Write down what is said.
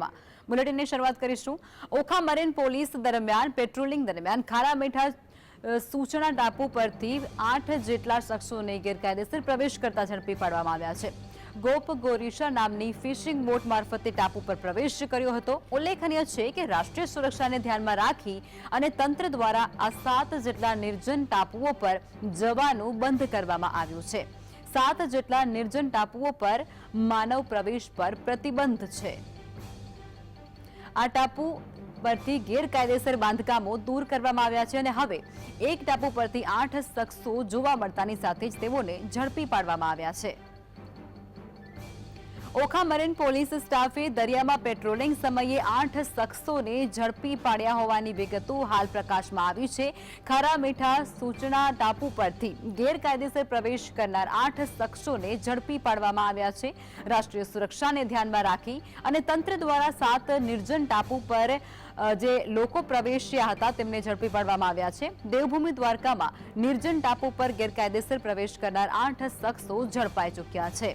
અપડેટમાં બુલેટિનની શરૂઆત કરીશું. ઓખા મરીન પોલીસ દરમિયાન પેટ્રોલિંગ દરમિયાન ખારા મીઠા સૂચના ટાપુ પરથી આઠ જેટલા શખ્સોને ગેરકાયદેસર પ્રવેશ કરતા ઝડપી પાડવામાં આવ્યા છે. ગોપ ગોરીશા નામની ફિશિંગ બોટ મારફતે ટાપુ પર પ્રવેશ કર્યો હતો. ઉલ્લેખનીય છે કે રાષ્ટ્રીય સુરક્ષાને ધ્યાનમાં રાખી અને તંત્ર દ્વારા આ સાત જેટલા નિર્જન ટાપુઓ પર જવાનું બંધ કરવામાં આવ્યું છે. સાત જેટલા નિર્જન ટાપુઓ પર માનવ પ્રવેશ પર પ્રતિબંધ છે. આ ટાપુ પરથી ગેરકાયદેસર બાંધકામો દૂર કરવામાં આવ્યા છે અને હવે એક ટાપુ પરથી આઠ શખ્સો જોવા મળતાની સાથે જ તેઓને ઝડપી પાડવામાં આવ્યા છે. ઓખા મરીન પોલીસ સ્ટાફે દરિયામાં પેટ્રોલિંગ સમયે આઠ શખ્સોને ઝડપી પાડ્યા હોવાની વિગતો હાલ પ્રકાશમાં આવી છે. ખારા મીઠા સૂચના ટાપુ પરથી ગેરકાયદેસર પ્રવેશ કરનાર આઠ શખ્સોને ઝડપી પાડવામાં આવ્યા છે. રાષ્ટ્રીય સુરક્ષાને ધ્યાનમાં રાખી અને તંત્ર દ્વારા સાત નિર્જન ટાપુ પર જે લોકો પ્રવેશ્યા હતા તેમને ઝડપી પાડવામાં આવ્યા છે. દેવભૂમિ દ્વારકામાં નિર્જન ટાપુ પર ગેરકાયદેસર પ્રવેશ કરનાર આઠ શખ્સો ઝડપાઈ ચૂક્યા છે.